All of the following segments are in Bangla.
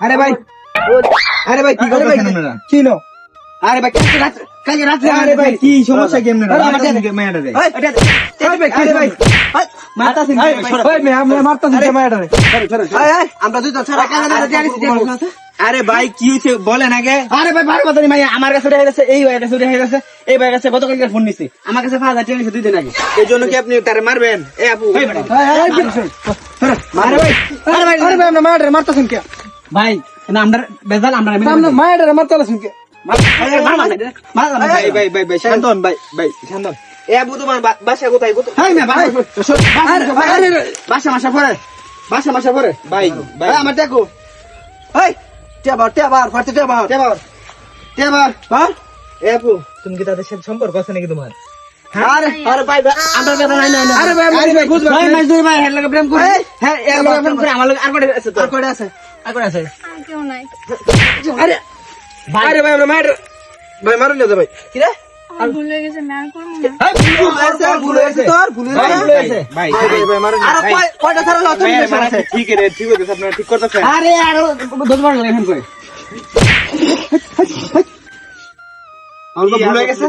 আরে ভাই আরে ভাই কি করতেছেন আপনারা কি নো আরে ভাই কালকে রাত কালকে রাত্রে আরে ভাই কি সমস্যা কি আপনার আমার মেয়েটা আরে ভাই, আরে ভাই আমরা মারতাছি আরে, মেয়েটা রে এই, এই, আমরা দুজন ছাড়া কাকা জানিস আরে ভাই কি হয়েছে বলেন আগে। আরে ভাই বারো কথা মাইয়া আমার কাছে উঠে গেছে এই ভাইয়ের কাছে উঠে গেছে এই ভাইয়ের কাছে গতকাল ফোন নিছি। আমার কাছে পাঁচ হাজার টাকা দুই দিন আগে। এই জন্য কি আপনি তারে মারবেন? এ আপু? আরে ভাই আরে ভাই আরে ভাই আমরা মেয়েটা রে মারতাছেন কে? ভাই না আমরা বেজাল আমরা আমরা মেয়েটা রে মারতাছেন কে? ভাই ভাই ভাই ভাই শান্তন ভাই ভাই শান্তন এ আবু তোমার বাসা কোথায়? কোথায়? ভাই ভাই, মাসা পরে। বাসা মাসা পরে। ভাই ভাই আমার দেখো। এই টেবার টেবার ফাটে টেবার। টেবার। টেবার। হ্যাঁ? এ আপু তুমি কি তাদের সাথে সম্পর্ক আছে নাকি তোমার? আরে আরে ভাই ভাই, আমরা নাই আরে ভাই, ভাই, বুঝবার ভাই পারি। মাস ভাই হের প্রেম করে। হ্যাঁ এর প্রেম করে আমার আর কয়টা আছে আর কয়টা আছে? আর কয়টা আছে? কেউ নাই। আরে আরে ভাই আমরা মেয়েটা ভাই মারুন না ভাই। কি রে? ভুলে গেছে না আর না। ভুল হয়েছে তোর ভুল হয়েছে ভাই, আর কয়টা ছাড়া আছে ঠিক রে ঠিক আছে আপনারা ঠিক করতেছেন। আরে আর দশ বার লাগে এখন আমার তো ভুল হয়ে গেছে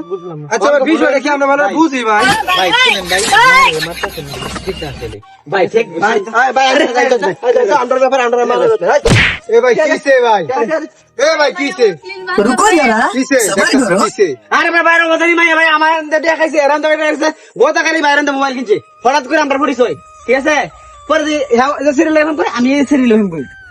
আচ্ছা ভাই বিষয়টা কি আমরা মানে বুঝি ভাই ভাই শুনেন ভাই ভাই ঠিক ভাই ভাই ভাই আমরা ব্যাপার আমরা মারা যাচ্ছে এ ভাই কিসে ভাই এ ভাই কিসে রুকো কিসে কিসে আরে ভাই বাইরে কথা ভাই ভাই আমার দেখাইছে এরান তো দেখাইছে গোটা বাইরে মোবাইল কিনছে হঠাৎ করে আমরা পরিচয় ঠিক আছে পরে যে সিরিয়াল এখন করে আমি সিরিয়াল এখন করি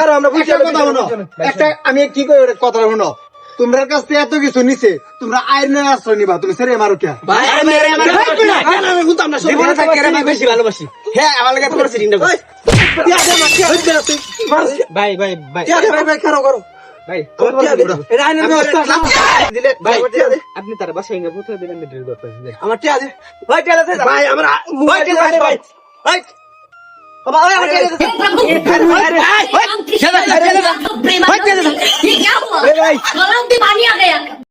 আরে, আমরা আমি কি কই কথা শুনো তোমরা কাছ থেকে এত কিছু নিছে তোমরা আইনের আশ্রয় নিবা তুমি সেরে মারো কে ভাই আরে মেরে আমার জীবনে থাকি আরে আমি বেশি ভালোবাসি হ্যাঁ আমার লাগে তোমার ভাই ভাই ভাই ভাই ভাই খারো করো ভাই এটা আইনের ব্যবস্থা না দিলে ভাই আপনি তার বাসায় গিয়ে ফুটে দিবেন মিটার দরকার আমার টিয়া দে ভাই টিয়া দে ভাই আমরা ভাই টিয়া দে ভাই ভাই বাবা ওই আমার টিয়া দে ये क्या हुआ गलती मानी